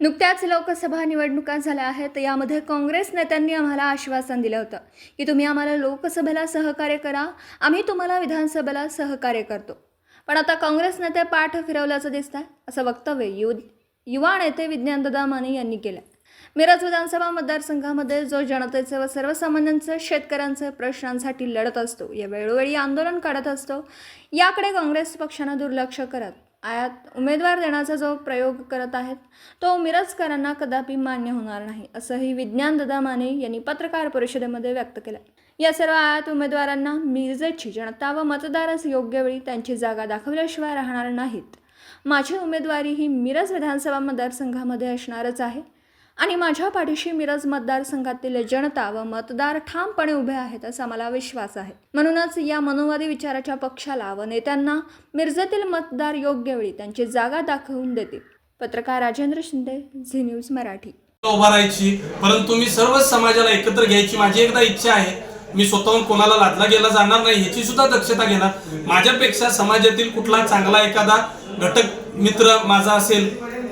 नुकत्याच लोकसभा निवडणुका झाल्या आहेत. यामध्ये काँग्रेस नेत्यांनी आम्हाला आश्वासन दिलं होतं की तुम्ही आम्हाला लोकसभेला सहकार्य करा. आम्ही तुम्हाला विधानसभेला सहकार्य करतो. पण आता काँग्रेस नेते पाठ फिरवल्याचं दिसत आहे असं वक्तव्य यु युवा नेते विज्ञानदादा माने यांनी केलं मिरज विधानसभा मतदारसंघामध्ये जो जनतेचे व सर्वसामान्यांचे शेतकऱ्यांचे प्रश्नांसाठी लढत असतो या वेळोवेळी आंदोलन काढत असतो याकडे काँग्रेस पक्षानं दुर्लक्ष करत आयात उमेदवार देण्याचा जो प्रयोग करत आहेत तो मिरजकरांना कदापि मान्य होणार नाही असंही विज्ञानदादा माने यांनी पत्रकार परिषदेमध्ये व्यक्त केलं या सर्व आयात उमेदवारांना मिरजेची जनता व मतदारच योग्य वेळी त्यांची जागा दाखवल्याशिवाय राहणार नाहीत. माझी उमेदवारी ही मिरज विधानसभा मतदारसंघामध्ये असणारच आहे. आणि माझ्या पाठीशी मिरज मतदारसंघातील जनता व मतदार ठामपणे उभे आहेत असा मला विश्वास आहे. म्हणूनच या मनोवादी विचाराच्या पक्षाला व नेत्यांना मिरजेतील मतदार योग्य वेळी त्यांची जागा दाखवून देतील. पत्रकार राजेंद्र शिंदे झी न्यूज मराठी. उभा राहायची परंतु मी सर्व समाजाला एकत्र घ्यायची माझी एकदा इच्छा आहे. मी स्वतःहून कोणाला लादला गेला जाणार नाही ह्याची सुद्धा दक्षता घेणार. माझ्यापेक्षा समाजातील कुठला चांगला एखादा घटक मित्र माझा असेल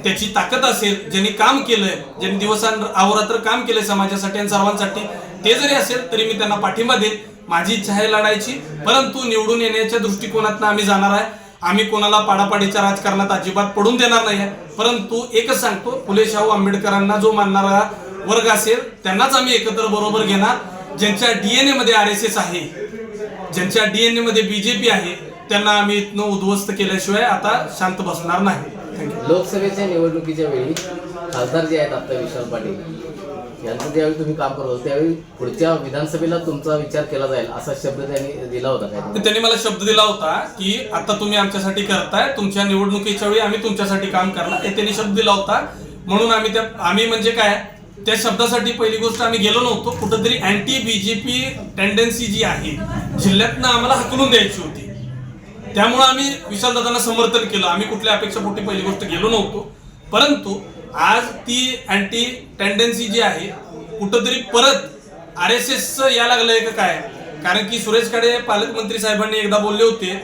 त्याची ताकद असेल ज्यांनी काम केलंय ज्यांनी दिवसां अहोरात्र काम केलंय समाजासाठी आणि सर्वांसाठी ते जरी असेल तरी मी त्यांना पाठिंबा देईन. माझी इच्छा आहे लढायची परंतु निवडून येण्याच्या दृष्टिकोनातून आम्ही जाणार आहे. आम्ही कोणाला पाडापाडीच्या राजकारणात अजिबात पडून देणार नाही आहे. परंतु एकच सांगतो फुले शाहू आंबेडकरांना जो मानणारा वर्ग असेल त्यांनाच आम्ही एकत्र बरोबर घेणार. ज्यांच्या डीएनए मध्ये आर एस एस आहे ज्यांच्या डीएनए मध्ये बीजेपी आहे त्यांना आम्ही इथनं उद्ध्वस्त केल्याशिवाय आता शांत बसणार नाही. लोकसभेच्या निवडणुकीच्या वेळी खासदार जे आहेत आता विशाल पाटील यांचं ज्यावेळी तुम्ही काम करत होता त्यावेळी पुढच्या विधानसभेला तुमचा विचार केला जाईल असा शब्द त्यांनी दिला होता काय? त्यांनी मला शब्द दिला होता की आता तुम्ही आमच्यासाठी करताय तुमच्या निवडणुकीच्या वेळी आम्ही तुमच्यासाठी काम करणार. हे त्यांनी शब्द दिला होता. म्हणून आम्ही त्या आम्ही म्हणजे काय त्या शब्दासाठी पहिली गोष्ट आम्ही गेलो नव्हतो. कुठंतरी अँटी बीजेपी टेंडन्सी जी आहे जिल्ह्यातनं आम्हाला हकलून द्यायची होती. त्यामुळं आम्ही विशालदादांना समर्थन केलं. आम्ही कुठल्या अपेक्षापोटी पहिली गोष्ट गेलो नव्हतो. परंतु आज ती अँटी टेंडन्सी जी आहे कुठंतरी परत आर एस एस या लागलंय का काय? कारण की सुरेश खाडे पालकमंत्री साहेबांनी एकदा बोलले होते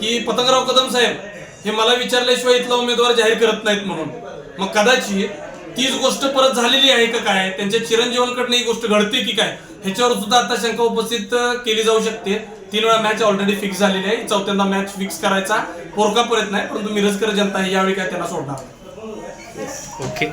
की पतंगराव कदम साहेब हे मला विचारल्याशिवाय इथला उमेदवार जाहीर करत नाहीत म्हणून. मग कदाचित तीच गोष्ट परत झालेली आहे का काय? त्यांच्या चिरंजीवांकडनं ही गोष्ट घडते की काय? ह्याच्यावर सुद्धा आता शंका उपस्थित केली जाऊ शकते. तीन वेळा मॅच ऑलरेडी फिक्स झालेली आहे. चौथ्यांदा मॅच फिक्स करायचा पोरका परत नाही परंतु मिरजकर जनता यावेळी काय त्यांना सोडणार? ओके